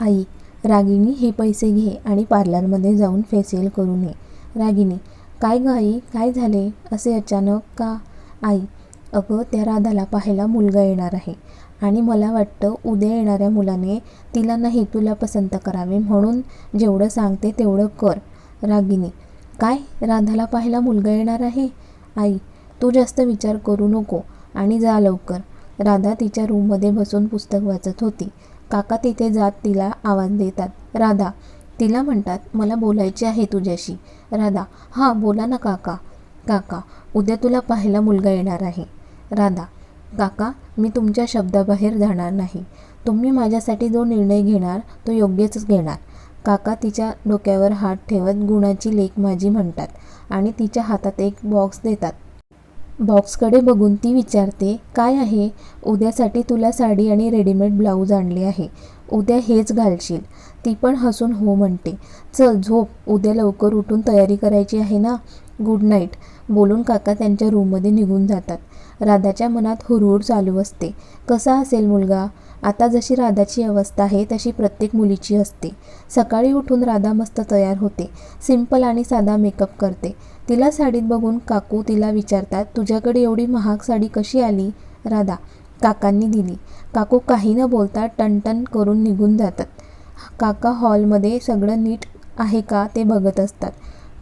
आई रागिनी हे पैसे घे आणि पार्लरमध्ये जाऊन फेशियल करून ये रागिनी काय ग आई? काय झाले? असे अचानक का? आई अगं त्या राधाला पाहायला मुलगा येणार आहे आणि मला वाटतं उद्या येणाऱ्या मुलाने तिला नाही तुला पसंत करावे म्हणून जेवढं सांगते तेवढं कर. रागिनी काय? राधाला पाहायला मुलगा येणार आहे? आई तू जास्त विचार करू नको आणि जा लवकर. राधा तिच्या रूममध्ये बसून पुस्तक वाचत होती. काका तिथे जात तिला आवाज देतात. राधा तिला म्हणतात मला बोलायचे आहे तुझ्याशी. राधा हां बोला ना काका. काका उद्या तुला पाहायला मुलगा येणार आहे. राधा काका मी तुमच्या शब्दाबाहेर जाणार नाही. तुम्ही माझ्यासाठी जो निर्णय घेणार तो योग्यच घेणार. काका तिच्या डोक्यावर हात ठेवत गुणाची लेख माझी म्हणतात आणि तिच्या हातात एक बॉक्स देतात. बॉक्सकडे बघून ती विचारते काय आहे? उद्यासाठी तुला साडी आणि रेडीमेड ब्लाऊज आणले आहे. उद्या हेच घालशील. ती पण हसून हो म्हणते चल झोप. उद्या लवकर उठून तयारी करायची आहे ना? Good night. बोलून काका त्यांच्या रूममध्ये निघून जातात. राधाच्या मनात हुरहुर चालू असते. कसा असेल मुलगा? आता जशी राधाची अवस्था आहे तशी प्रत्येक मुलीची असते. सकाळी उठून राधा मस्त तयार होते. सिंपल आणि साधा मेकअप करते. तिला साडीत बघून काकू तिला विचारतात तुझ्याकडे एवढी महाग साडी कशी आली? राधा काकांनी दिली. काकू काही न बोलता टनटन करून निघून जातात. काका हॉलमध्ये सगळं नीट आहे का ते बघत असतात.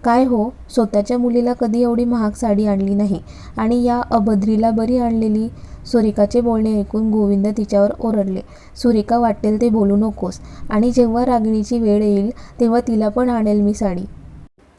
काय हो स्वतःच्या मुलीला कधी एवढी महाग साडी आणली नाही आणि या अभद्रीला बरी आणलेली? सुरेखाचे बोलणे ऐकून गोविंद तिच्यावर ओरडले. सुरेखा वाटेल ते बोलू नकोस. आणि जेव्हा रागिणीची वेळ येईल तेव्हा तिला पण आणेल मी साडी.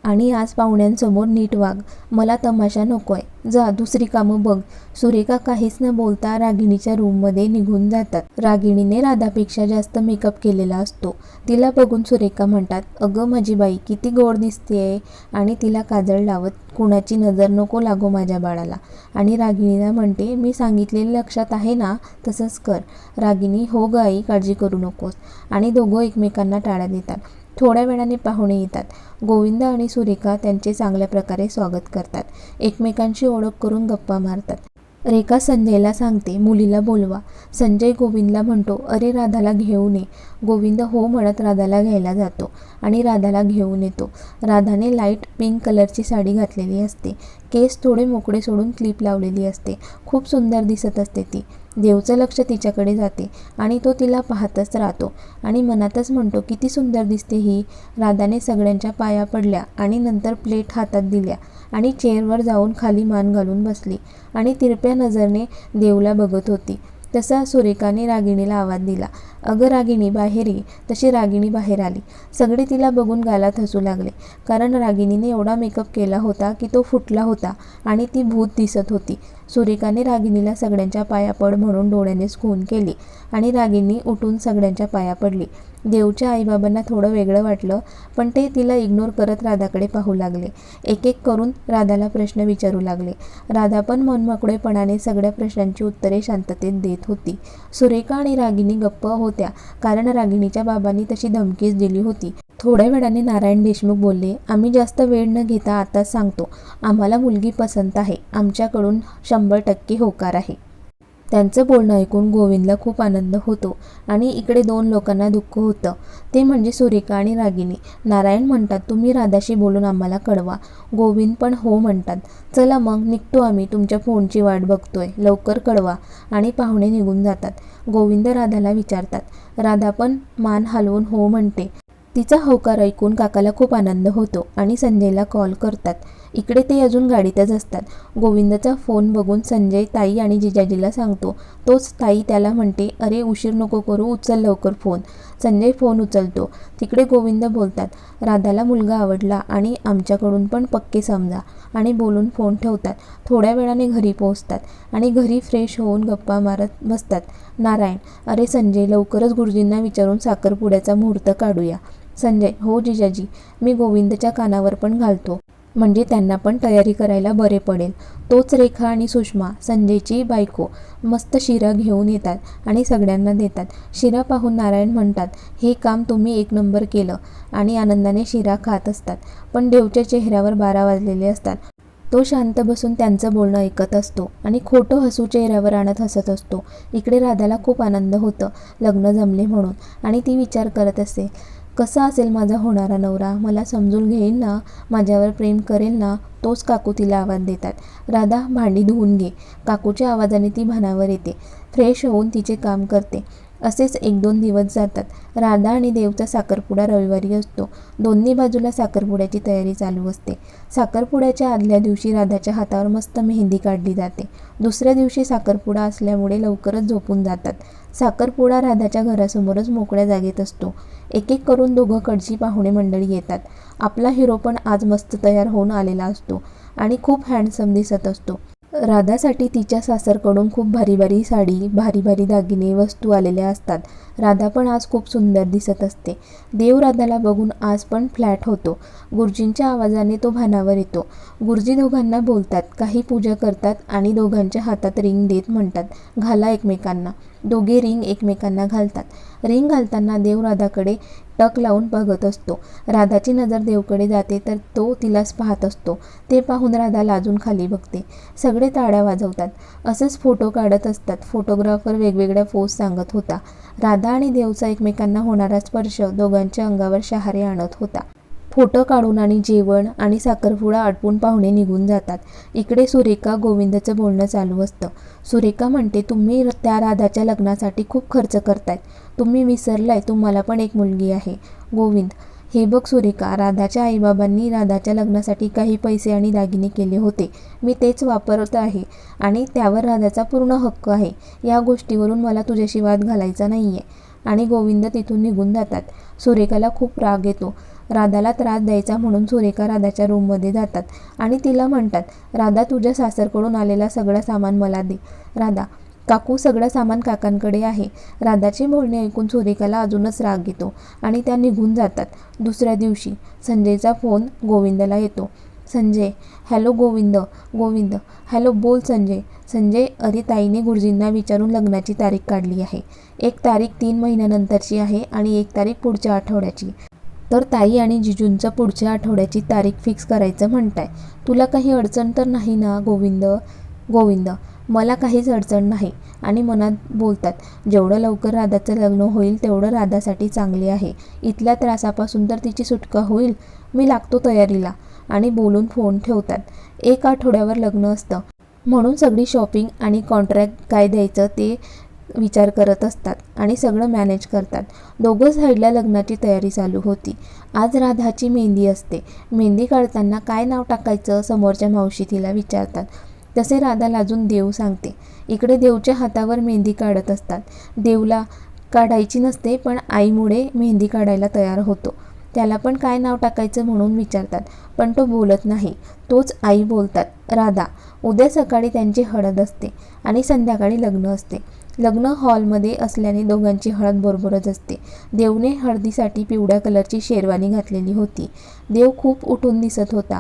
आणि आज पाहुण्यांसमोर नीट वाग. मला तमाशा नकोय. जा दुसरी कामं बघ. सुरेखा काहीच न बोलता रागिणीच्या रूममध्ये निघून जातात. रागिणीने राधापेक्षा जास्त मेकअप केलेला असतो. तिला बघून सुरेखा म्हणतात अगं माझी बाई किती गोड दिसतेय. आणि तिला काजळ लावत कुणाची नजर नको लागो माझ्या बाळाला. आणि रागिणीला म्हणते मी सांगितलेलं लक्षात आहे ना तसंच कर. रागिणी हो ग आई काळजी करू नकोस. आणि दोघं एकमेकांना टाळ्या देतात. थोड्या वेळाने पाहुणे येतात. गोविंद आणि सुरेखा त्यांचे चांगल्या प्रकारे स्वागत करतात. एकमेकांशी ओळख करून गप्पा मारतात. रेखा संजयला सांगते मुलीला बोलवा. संजय गोविंदला म्हणतो अरे राधाला घेऊन ये. गोविंद हो म्हणत राधाला घ्यायला जातो आणि राधाला घेऊन येतो. राधाने लाइट पिंक कलरची साडी घातलेली असते. केस थोडे मोकळे सोडून क्लिप लावलेली असते. खूप सुंदर दिसत असते ती. देवचं लक्ष तिच्याकडे जाते आणि तो तिला पाहतच राहतो. आणि मनातच म्हणतो किती सुंदर दिसते ही. राधाने सगळ्यांच्या पाया पडल्या आणि नंतर प्लेट हातात दिल्या आणि चेअरवर जाऊन खाली मान घालून बसली आणि तिरप्या नजरने देवला बघत होती. तसा सुरेखाने रागिणीला आवाज दिला अगं रागिणी बाहेर ये. तशी रागिणी बाहेर आली. सगळे तिला बघून गालात हसू लागले कारण रागिणीने एवढा मेकअप केला होता की तो फुटला होता आणि ती भूत दिसत होती. सुरेखाने रागिणीला सगळ्यांच्या पाया पड म्हणून डोळ्यानेच खून केली आणि रागिणी उठून सगळ्यांच्या पाया पडली. देवच्या आईबाबांना थोडं वेगळं वाटलं पण ते तिला इग्नोर करत राधाकडे पाहू लागले. एक एक करून राधाला प्रश्न विचारू लागले. राधा पण मनमोकळेपणाने सगळ्या प्रश्नांची उत्तरे शांततेत देत होती. सुरेखा आणि रागिणी गप्प होत्या कारण रागिणीच्या बाबांनी तशी धमकीच दिली होती. थोड्या वेळाने नारायण देशमुख बोलले आम्ही जास्त वेळ न घेता आता सांगतो. आम्हाला मुलगी पसंत आहे. आमच्याकडून शंभर टक्के होकार आहे. त्यांचं बोलणं ऐकून गोविंदला खूप आनंद होतो आणि इकडे दोन लोकांना दुःख होतं. ते म्हणजे सुरेखा आणि रागिनी नारायण म्हणतात तुम्ही राधाशी बोलून आम्हाला कळवा. गोविंद पण हो म्हणतात. चला मग निघतो आम्ही. तुमच्या फोनची वाट बघतोय. लवकर कळवा. आणि पाहुणे निघून जातात. गोविंद राधाला विचारतात. राधा पण मान हलवून हो म्हणते. तिचा होकार ऐकून काकाला खूप आनंद होतो आणि संजयला कॉल करतात. इकडे ते अजून गाडीतच असतात. गोविंदचा फोन बघून संजय ताई आणि जिजाजीला सांगतो. तोच ताई त्याला म्हणते अरे उशीर नको करू उचल लवकर फोन संजय फोन उचलतो. तिकडे गोविंद बोलतात राधाला मुलगा आवडला आणि आमच्याकडून पण पक्के समजा. आणि बोलून फोन ठेवतात. थोड्या वेळाने घरी पोहोचतात आणि घरी फ्रेश होऊन गप्पा मारत बसतात. नारायण अरे संजय लवकरच गुरुजींना विचारून साखरपुड्याचा मुहूर्त काढूया. संजय हो जिजाजी मी गोविंदच्या कानावर पण घालतो. म्हणजे त्यांना पण तयारी करायला बरे पडेल. तोच रेखा आणि सुषमा संजयची बायको. मस्त शिरा घेऊन येतात आणि सगळ्यांना देतात. शिरा पाहून नारायण म्हणतात हे काम तुम्ही एक नंबर केलं. आणि आनंदाने शिरा खात असतात. पण देवच्या चेहऱ्यावर बारा वाजलेले असतात. तो शांत बसून त्यांचं बोलणं ऐकत असतो आणि खोटं हसू चेहऱ्यावर आणत हसत असतो. इकडे राधाला खूप आनंद होतं लग्न जमले म्हणून. आणि ती विचार करत असते कसा असेल माझा होणारा नवरा? मला समजून घेईल ना? माझ्यावर प्रेम करेल ना? तोच काकू तिला आवाज देतात. राधा भांडी धुवून घे. काकूच्या आवाजाने ती भानावर येते. फ्रेश होऊन तिचे काम करते. असेच एक दोन दिवस जातात. राधा आणि देवचा साखरपुडा रविवारी असतो. दोन्ही बाजूला साखरपुड्याची तयारी चालू असते. साखरपुड्याच्या आदल्या दिवशी राधाच्या हातावर मस्त मेहंदी काढली जाते. दुसऱ्या दिवशी साखरपुडा असल्यामुळे लवकरच झोपून जातात. साखरपुडा राधाच्या घरासमोरच मोकळ्या जागेत असतो. एक एक करून दोघं कडची पाहुणे मंडळी येतात. आपला हिरो पण आज मस्त तयार होऊन आलेला असतो आणि खूप हँडसम दिसत असतो. राधासाठी तिच्या सासरकडून खूप भारी भारी साडी भारी भारी दागिने वस्तू आलेल्या असतात. राधा पण आज खूप सुंदर दिसत असते. देव राधाला बघून आज पण फ्लॅट होतो. गुरुजींच्या आवाजाने तो भानावर येतो. गुरुजी दोघांना बोलतात काही पूजा करतात आणि दोघांच्या हातात रिंग देत म्हणतात घाला एकमेकांना. दोघे रिंग एकमेकांना घालतात. रिंग घालताना देव राधाकडे टक लावून बघत असतो. राधाची नजर देवकडे जाते तर तो तिलाच पाहत असतो. ते पाहून राधा लाजून खाली बघते. सगळे ताड्या वाजवतात. असंच फोटो काढत असतात. फोटोग्राफर वेगवेगळ्या पोज सांगत होता. राधा आणि देवचा एकमेकांना होणारा स्पर्श दोघांच्या अंगावर शहारे आणत होता. फोटो काढून आणि जेवण आणि साखरपुडा आटपून पाहुणे निघून जातात. इकडे सुरेखा गोविंदचं बोलणं चालू असतं. सुरेखा म्हणते तुम्ही त्या राधाच्या लग्नासाठी खूप खर्च करतायत. तुम्ही विसरलाय तुम्हाला पण एक मुलगी आहे. गोविंद हे बघ सुरेखा राधाच्या आईबाबांनी राधाच्या लग्नासाठी काही पैसे आणि दागिने केले होते. मी तेच वापरत आहे आणि त्यावर राधाचा पूर्ण हक्क आहे. या गोष्टीवरून मला तुझ्याशी वाद घालायचा नाही आहे आणि गोविंद तिथून निघून जातात. सुरेखाला खूप राग येतो. राधाला त्रास द्यायचा म्हणून सुरेखा राधाच्या रूममध्ये जातात आणि तिला म्हणतात राधा तुझ्या सासरकडून आलेला सगळं सामान मला दे. राधा काकू सगळं सामान काकांकडे आहे. राधाचे बोलणे ऐकून सुरेखाला अजूनच राग येतो आणि त्या निघून जातात. दुसऱ्या दिवशी संजयचा फोन गोविंदला येतो. संजय हॅलो गोविंद गोविंद हॅलो बोल संजय. संजय अरे ताईने गुरुजींना विचारून लग्नाची तारीख काढली आहे. एक तारीख तीन महिन्यानंतरची आहे आणि एक तारीख पुढच्या आठवड्याची. तर ताई आणि जिजूंचं पुढच्या आठवड्याची तारीख फिक्स करायचं म्हणताय. तुला काही अडचण तर नाही ना गोविंद? गोविंद मला काहीच अडचण नाही. आणि मनात बोलतात जेवढं लवकर राधाचं लग्न होईल तेवढं राधासाठी चांगले आहे. इथल्या त्रासापासून तर तिची सुटका होईल. मी लागतो तयारीला. आणि बोलून फोन ठेवतात. एक आठवड्यावर लग्न असतं. म्हणून सगळी शॉपिंग आणि कॉन्ट्रॅक्ट काय द्यायचं ते विचार करत असतात आणि सगळं मॅनेज करतात. दोघं साईडला लग्नाची तयारी चालू होती. आज राधाची मेहंदी असते. मेहंदी काढताना काय नाव टाकायचं समोरच्या मावशी तिला विचारतात. तसे राधा लाजून देव सांगते. इकडे देवच्या हातावर मेहंदी काढत असतात. देवला काढायची नसते पण आईमुळे मेहंदी काढायला तयार होतो. त्याला पण काय नाव टाकायचं म्हणून विचारतात पण तो बोलत नाही. तोच आई बोलतात राधा उद्या सकाळी त्यांची हळद असते आणि संध्याकाळी लग्न असते. लग्न हॉलमध्ये असल्याने दोघांची हळद बरोबरच असते. देवने हळदीसाठी पिवळ्या कलरची शेरवानी घातलेली होती. देव खूप उठून दिसत होता.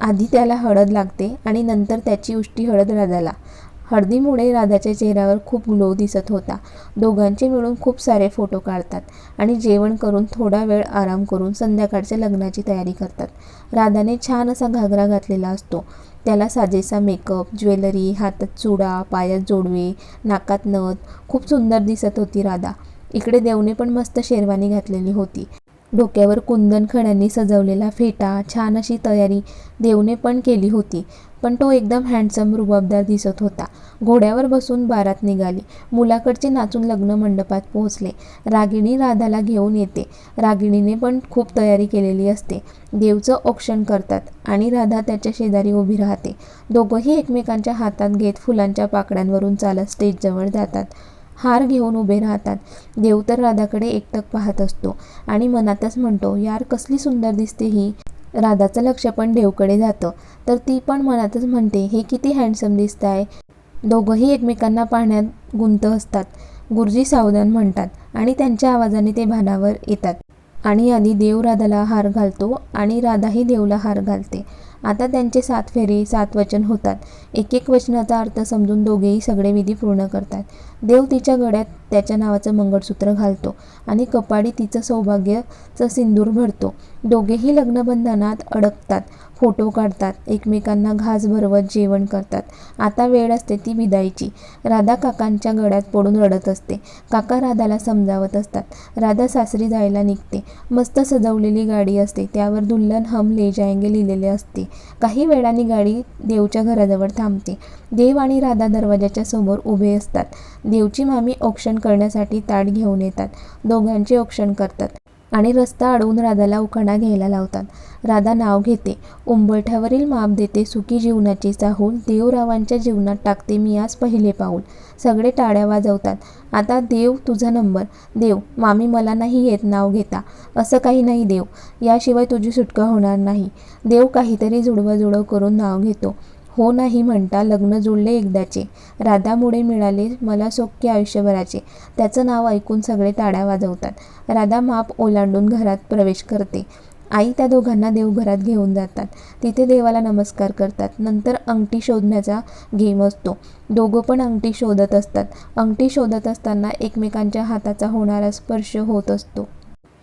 आधी त्याला हळद लागते आणि नंतर त्याची उष्टी हळद राधाला. हळदीमुळे राधाच्या चेहऱ्यावर खूप ग्लो दिसत होता. दोघांचे मिळून खूप सारे फोटो काढतात आणि जेवण करून थोडा वेळ आराम करून संध्याकाळच्या लग्नाची तयारी करतात. राधाने छान असा घागरा घातलेला असतो. त्याला साजेसा मेकअप ज्वेलरी हातात चुडा पायात जोडवे नाकात नथ खूप सुंदर दिसत होती राधा. इकडे देवने पण मस्त शेरवानी घातलेली होती. डोक्यावर कुंदन खड्यांनी सजवलेला फेटा छान अशी तयारी देवने पण केली होती पण तो एकदम हँडसम रुबाबदार दिसत होता. घोड्यावर बसून बारात निघाली. मुलाकडचे नाचून लग्न मंडपात पोहोचले. रागिणी राधाला घेऊन येते. रागिणीने पण खूप तयारी केलेली असते. देवचं औक्षण करतात आणि राधा त्याच्या शेजारी उभी राहते. दोघंही एकमेकांच्या हातात घेत फुलांच्या पाकड्यांवरून चालत स्टेजजवळ जातात. हार घेऊन उभे राहतात. देव तर राधाकडे एकटक पाहत असतो आणि मनातच म्हणतो यार कसली सुंदर दिसते ही. राधाचं लक्ष पण देवकडे जातं. तर ती पण मनातच म्हणते हे किती हँडसम दिसत आहे दोघंही एकमेकांना पाहण्यात गुंत असतात. गुरुजी सावधान म्हणतात आणि त्यांच्या आवाजाने ते भानावर येतात. आणि आधी देव राधाला हार घालतो आणि राधाही देवला हार घालते. आता त्यांचे सात फेरे सात वचन होतात. एक एक वचनाचा अर्थ समजून दोघेही सगळे विधी पूर्ण करतात. देव तिच्या गळ्यात त्याच्या नावाचं मंगळसूत्र घालतो आणि कपाडी तिचं सौभाग्यचं सिंदूर भरतो. दोघेही लग्नबंधनात अडकतात फोटो काढतात एकमेकांना घास भरवत जेवण करतात. आता वेळ असते ती विदाईची. राधा काकांच्या गळ्यात पडून रडत असते. काका राधाला समजावत असतात. राधा सासरी जायला निघते. मस्त सजवलेली गाडी असते. त्यावर दुल्हन हम ले जायंगे लिहिलेले असते. काही वेळाने गाडी देवच्या घराजवळ थांबते. देव आणि राधा दरवाजाच्या समोर उभे असतात. देवची मामी औक्षण करण्यासाठी ताट घेऊन येतात. दोघांचे औक्षण करतात आणि रस्ता अडवून राधाला उखाणा घ्यायला लावतात. राधा नाव घेते. उंबरठ्यावरील माप देते. सुखी जीवनाची चाहूल. देवरावांच्या जीवनात टाकते मी आज पहिले पाऊल. सगळे टाळ्या वाजवतात. आता देव तुझा नंबर. देव मामी मला नाही येत. नाव घेता. असं काही नाही देव. याशिवाय तुझी सुटका होणार नाही. देव काहीतरी जुडवाजुडव करून नाव घेतो. हो नाही म्हणता लग्न जुळले एकदाचे. राधामुळे मिळाले मला सौख्य आयुष्यभराचे. त्याचं नाव ऐकून सगळे ताड्या वाजवतात. राधा माप ओलांडून घरात प्रवेश करते. आई त्या दोघांना देवघरात घेऊन जातात. तिथे देवाला नमस्कार करतात. नंतर अंगठी शोधण्याचा गेम असतो. दोघं पण अंगठी शोधत असतात. अंगठी शोधत असताना एकमेकांच्या हाताचा होणारा स्पर्श होत असतो.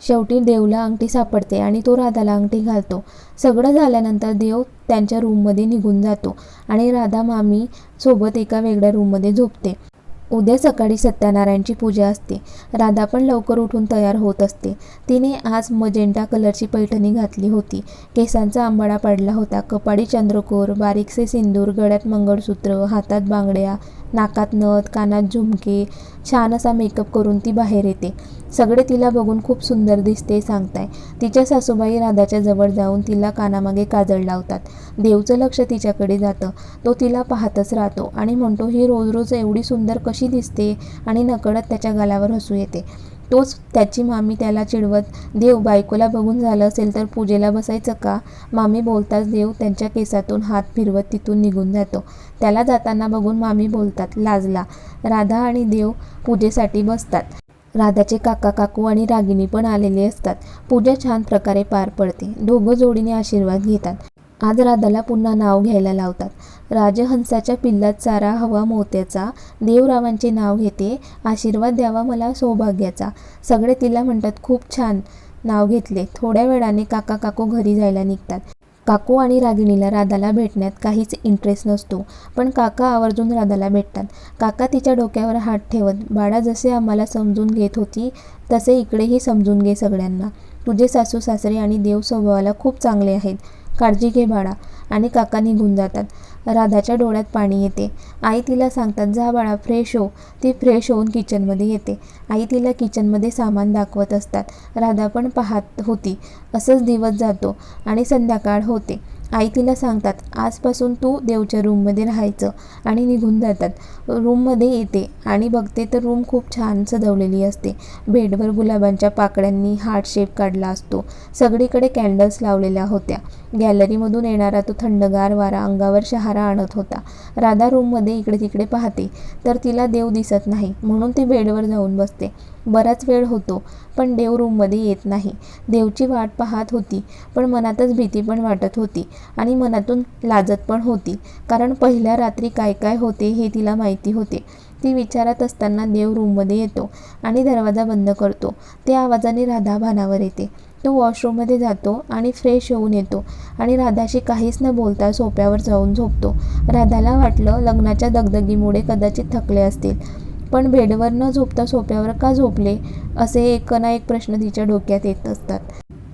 शेवटी देवला अंगठी सापडते आणि तो राधाला अंगठी घालतो. सगळं झाल्यानंतर देव त्यांच्या रूममध्ये निघून जातो आणि राधा मामी सोबत एका वेगळ्या रूममध्ये झोपते. उद्या सकाळी सत्यनारायणची पूजा असते. राधा पण लवकर उठून तयार होत असते. तिने आज मजेंटा कलरची पैठणी घातली होती. केसांचा आंबाडा पडला होता. कपाडी चंद्रकोर बारीकसे सिंदूर गळ्यात मंगळसूत्र हातात बांगड्या नाकात नथ कानात झुमके छान असा मेकअप करून ती बाहेर येते. सगळे तिला बघून खूप सुंदर दिसते सांगताय. तिच्या सासूबाई राधाच्या जवळ जाऊन तिला कानामागे काजळ लावतात. देवचं लक्ष तिच्याकडे जातं. तो तिला पाहतच राहतो आणि म्हणतो ही रोज रोज एवढी सुंदर कशी दिसते? आणि नकळत त्याच्या गालावर हसू येते. तोच त्याची मामी त्याला चिडवत देव बायकोला बघून झालं असेल तर पूजेला बसायचं का? मामी बोलताच देव त्यांच्या केसातून हात फिरवत तिथून निघून जातो. त्याला जाताना बघून मामी बोलतात लाजला. राधा आणि देव पूजेसाठी बसतात. राधाचे काका काकू आणि रागिणी पण आलेले असतात. पूजा छान प्रकारे पार पडते. दोघं जोडीने आशीर्वाद घेतात. आज राधाला पुन्हा नाव घ्यायला लावतात. राजहंसाच्या पिल्लात चारा हवा मोत्याचा. देवरावांचे नाव घेते. आशीर्वाद द्यावा मला सौभाग्याचा. सगळे तिला म्हणतात खूप छान नाव घेतले. थोड्या वेळाने काका काकू घरी जायला निघतात. काकू आणि रागिणीला राधाला भेटण्यात काहीच इंटरेस्ट नसतो. पण काका आवर्जून राधाला भेटतात. काका तिच्या डोक्यावर हात ठेवत बाळा जसे आम्हाला समजून घेत होती तसे इकडेही समजून घे सगळ्यांना. तुझे सासू सासरे आणि देव स्वभावाला खूप चांगले आहेत. काळजी घे बाळा. आणि काका निघून जातात. राधाच्या डोळ्यात पाणी येते. आई तिला सांगतात जा बाळा फ्रेश हो. ती फ्रेश होऊन किचनमध्ये येते. आई तिला किचनमध्ये सामान दाखवत असतात. राधा पण पाहत होती. असंच दिवस जातो आणि संध्याकाळ होते. आई तिला सांगतात आजपासून तू देवच्या रूममध्ये राहायचं आणि निघून जातात. रूममध्ये येते आणि बघते तर रूम खूप छान सजवलेली असते. बेडवर गुलाबांच्या पाकळ्यांनी हार्ट शेप काढला असतो. सगळीकडे कॅन्डल्स लावलेल्या होत्या. गॅलरीमधून येणारा तो थंडगार वारा अंगावर शहारा आणत होता. राधा रूममध्ये इकडे तिकडे पाहते. तर तिला देव दिसत नाही म्हणून ती बेडवर जाऊन बसते. बराच वेळ होतो पण देव रूममध्ये येत नाही. देवची वाट पाहत होती पण मनातच भीती पण वाटत होती आणि मनातून लाजत पण होती. कारण पहिल्या रात्री काय काय होते हे तिला माहिती होते. ती विचारत असताना देव रूममध्ये येतो आणि दरवाजा बंद करतो. त्या आवाजाने राधा भानावर येते. तो वॉशरूममध्ये जातो आणि फ्रेश होऊन येतो आणि राधाशी काहीच न बोलता सोप्यावर जाऊन झोपतो. राधाला वाटलं लग्नाच्या दगदगीमुळे कदाचित थकले असतील. पण बेडवर न झोपता सोप्यावर का झोपले असे एक ना एक प्रश्न तिच्या डोक्यात येत असतात.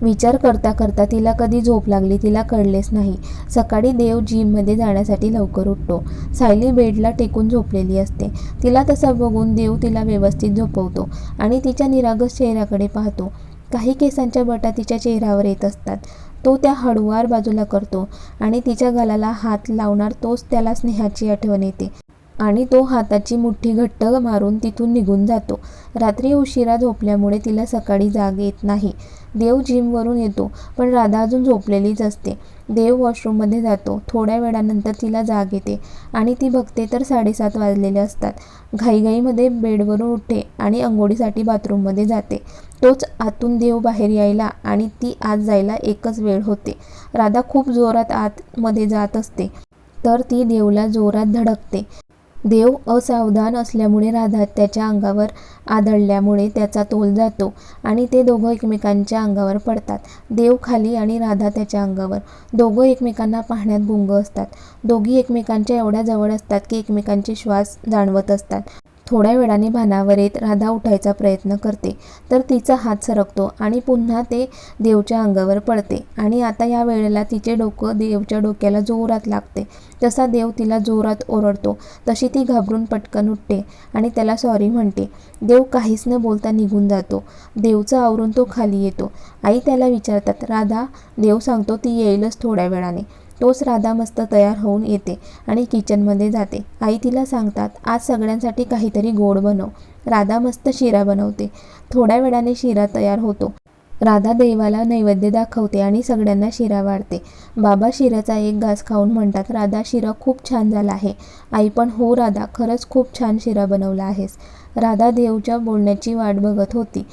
विचार करता करता तिला कधी झोप लागली तिला कळलेच नाही. सकाळी देव जिममध्ये जाण्यासाठी लवकर उठतो. सायली बेडला टेकून झोपलेली असते. तिला तसं बघून देव तिला व्यवस्थित झोपवतो आणि तिच्या निरागस चेहऱ्याकडे पाहतो. काही केसांच्या बटा तिच्या चेहऱ्यावर येत असतात. तो त्या हळुवार बाजूला करतो आणि तिच्या गालाला हात लावणार तोच त्याला स्नेहाची आठवण येते. आणि तो हाताची मुठ्ठी घट्ट मारून तिथून निघून जातो. रात्री उशिरा झोपल्यामुळे तिला सकाळी जाग येत नाही. देव जिमवरून येतो पण राधा अजून झोपलेलीच असते. देव वॉशरूममध्ये जातो. थोड्या वेळानंतर तिला जाग येते आणि ती बघते तर साडेसात वाजलेले असतात. घाईघाईमध्ये बेडवरून उठते आणि अंघोळीसाठी बाथरूममध्ये जाते. तोच आतून देव बाहेर यायला आणि ती आत जायला एकच वेळ होते. राधा खूप जोरात आतमध्ये जात असते. तर ती देवला जोरात धडकते. देव असावधान असल्यामुळे राधा त्याच्या अंगावर आदळल्यामुळे त्याचा तोल जातो आणि ते दोघं एकमेकांच्या अंगावर पडतात. देव खाली आणि राधा त्याच्या अंगावर. दोघं एकमेकांना पाहण्यात गुंग असतात. दोघी एकमेकांच्या एवढ्या जवळ असतात की एकमेकांचे श्वास जाणवत असतात. थोड्या वेळाने भानावर येत राधा उठायचा प्रयत्न करते. तर तिचा हात सरकतो आणि पुन्हा ते देवच्या अंगावर पडते आणि आता या वेळेला तिचे डोकं देवच्या डोक्याला जोरात लागते. तसा देव तिला जोरात ओरडतो तशी ती घाबरून पटकन उठते आणि त्याला सॉरी म्हणते. देव काहीच न बोलता निघून जातो. देवचं आवरून तो खाली येतो. आई त्याला विचारतात राधा देव सांगतो ती येईलच थोड्या वेळाने. तोच राधा मस्त तयार होऊन येते आणि किचनमध्ये जाते. आई तिला सांगतात आज सगळ्यांसाठी काहीतरी गोड बनव. राधा मस्त शिरा बनवते. थोड्या वेळाने शिरा तयार होतो. राधा देवाला नैवेद्य दाखवते आणि सगळ्यांना शिरा वाढते. बाबा शिराचा एक घास खाऊन म्हणतात राधा शिरा खूप छान झाला आहे. आई पण हो राधा खरंच खूप छान शिरा बनवला आहेस. राधा देवच्या बोलण्याची वाट बघत होती.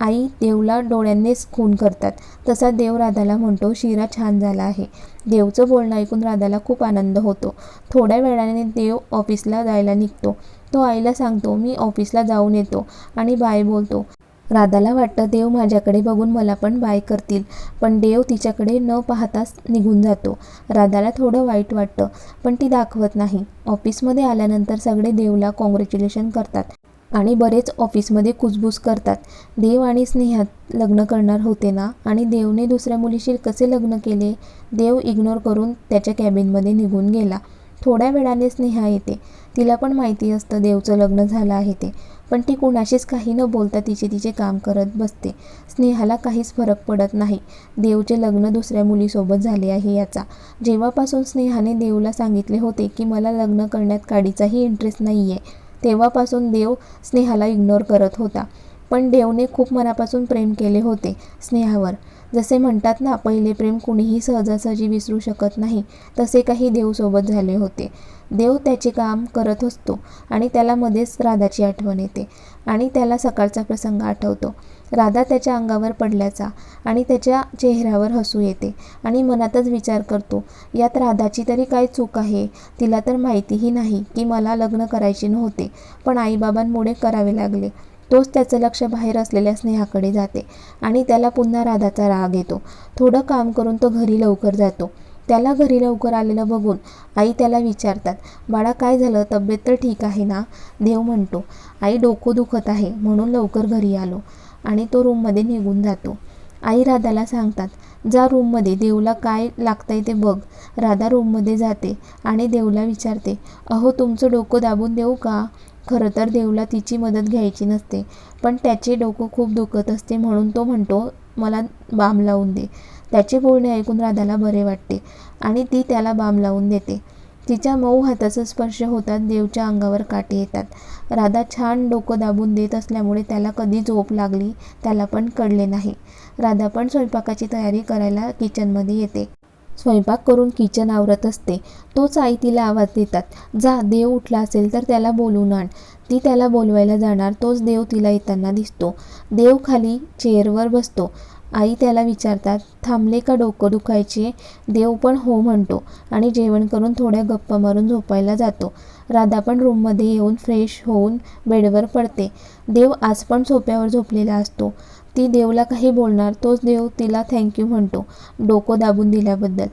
आई देवला डोळ्यांनीच खून करतात. तसा देव राधाला म्हणतो शिरा छान झाला आहे. देवचं बोलणं ऐकून राधाला खूप आनंद होतो. थोड्या वेळाने देव ऑफिसला जायला निघतो. तो आईला सांगतो मी ऑफिसला जाऊन येतो आणि बाय बोलतो. राधाला वाटतं देव माझ्याकडे बघून मला पण बाय करतील. पण देव तिच्याकडे न पाहताच निघून जातो. राधाला थोडं वाईट वाटतं पण ती दाखवत नाही. ऑफिसमध्ये आल्यानंतर सगळे देवला कॉंग्रॅच्युलेशन करतात. आणि बरेच ऑफिसमध्ये कुजबूज करतात. देव आणि स्नेहात लग्न करणार होते ना? आणि देवने दुसऱ्या मुलीशी कसे लग्न केले? देव इग्नोर करून त्याच्या कॅबिनमध्ये निघून गेला. थोड्या वेळाने स्नेहा येते. तिला पण माहिती असतं देवचं लग्न झालं आहे ते. पण ती कुणाशीच काही न बोलता तिचे तिचे काम करत बसते. स्नेहाला काहीच फरक पडत नाही. देवचे लग्न दुसऱ्या मुलीसोबत झाले आहे याचा. जेव्हापासून स्नेहाने देवला सांगितले होते की मला लग्न करण्यात काडीचाही इंटरेस्ट नाही आहे तेव्हापासून देव स्नेहाला इग्नोर करत होता. पण देवने खूप मनापासून प्रेम केले होते स्नेहावर. जसे म्हणतात ना पहिले प्रेम कुणीही सहजासहजी विसरू शकत नाही तसे काही देवसोबत झाले होते. देव त्याचे काम करत असतो आणि त्याला मध्येच राधाची आठवण येते आणि त्याला सकाळचा प्रसंग आठवतो. राधा त्याच्या अंगावर पडल्याचा आणि त्याच्या चेहऱ्यावर हसू येते आणि मनातच विचार करतो यात राधाची तरी काय चूक आहे? तिला तर माहितीही नाही की मला लग्न करायचे नव्हते पण आईबाबांमुळे करावे लागले. तोच त्याचं लक्ष बाहेर असलेल्या स्नेहाकडे जाते आणि त्याला पुन्हा राधाचा राग येतो. थोडं काम करून तो घरी लवकर जातो. त्याला घरी लवकर आलेलं बघून आई त्याला विचारतात बाळा काय झालं? तब्येत तर ठीक आहे ना? देव म्हणतो आई डोकं दुखत आहे म्हणून लवकर घरी आलो. आणि तो रूममध्ये निघून जातो. आई राधाला सांगतात जा रूममध्ये देवला काय लागतंय ते बघ. राधा रूममध्ये जाते आणि देवला विचारते अहो तुमचं डोकं दाबून देऊ का? खरं तर देवला तिची मदत घ्यायची नसते पण त्याचे डोकं खूप दुखत असते म्हणून तो म्हणतो मला बाम लावून दे. त्याचे बोलणे ऐकून राधाला बरे वाटते आणि ती त्याला बाम लावून देते. तिच्या मऊ हाताचा स्पर्श होतात देवच्या अंगावर काटे येतात. राधा छान डोकं दाबून देत असल्यामुळे त्याला कधी झोप लागली त्याला पण कळले नाही. राधा पण स्वयंपाकाची तयारी करायला किचनमध्ये येते. स्वयंपाक करून किचन आवरत असते. तोच आई तिला आवाज देतात. जा देव उठला असेल तर त्याला बोलून आण. ती त्याला बोलवायला जाणार तोच देव तिला येताना दिसतो. देव खाली चेअरवर बसतो. आई त्याला विचारतात थांबले का डोकं दुखायचे? देव पण हो म्हणतो आणि जेवण करून थोड्या गप्पा मारून झोपायला जातो. राधा पण रूममध्ये येऊन फ्रेश होऊन बेडवर पडते. देव आज पण सोप्यावर झोपलेला असतो. ती देवला काही बोलणार तोच देव तिला थँक्यू म्हणतो. डोकं दाबून दिल्याबद्दल.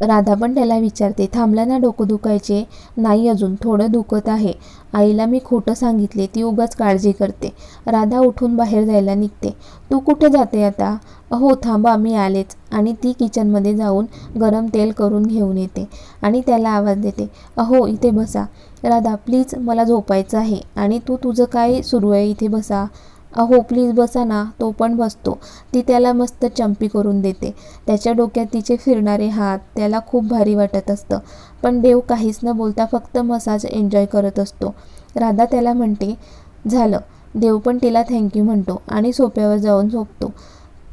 राधा पण त्याला विचारते थांबला ना डोकं दुखायचे? नाही अजून थोडं दुखत आहे. आईला मी खोटं सांगितले ती उगाच काळजी करते. राधा उठून बाहेर जायला निघते. तू कुठे जाते आता? अहो थांबा मी आलेच. आणि ती किचनमध्ये जाऊन गरम तेल करून घेऊन येते आणि त्याला आवाज देते अहो इथे बसा. राधा प्लीज मला झोपायचं आहे आणि तू तुझं काय सुरू आहे? इथे बसा. अहो प्लीज बसा ना तो पण बसतो. ती त्याला मस्त चंपी करून देते. त्याच्या डोक्यात तिचे फिरणारे हात त्याला खूप भारी वाटत असतं. पण देव काहीच न बोलता फक्त मसाज एन्जॉय करत असतो. राधा त्याला म्हणते झालं. देव पण तिला थँक्यू म्हणतो आणि सोप्यावर जाऊन झोपतो.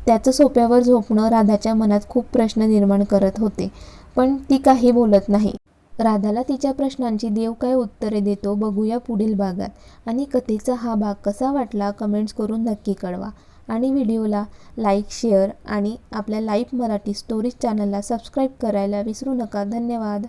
त्याचं सोप्यावर झोपणं राधाच्या मनात खूप प्रश्न निर्माण करत होते. पण ती काही बोलत नाही. राधाला तिच्या प्रश्नांची देव काय उत्तरे देतो. बघूया पुढील भागात. आणि कथेचा हा भाग कसा वाटला कमेंट्स करून नक्की कळवा. आणि व्हिडिओला लाईक शेअर आणि आपल्या लाईफ मराठी स्टोरीज चॅनलला सबस्क्राईब करायला विसरू नका. धन्यवाद.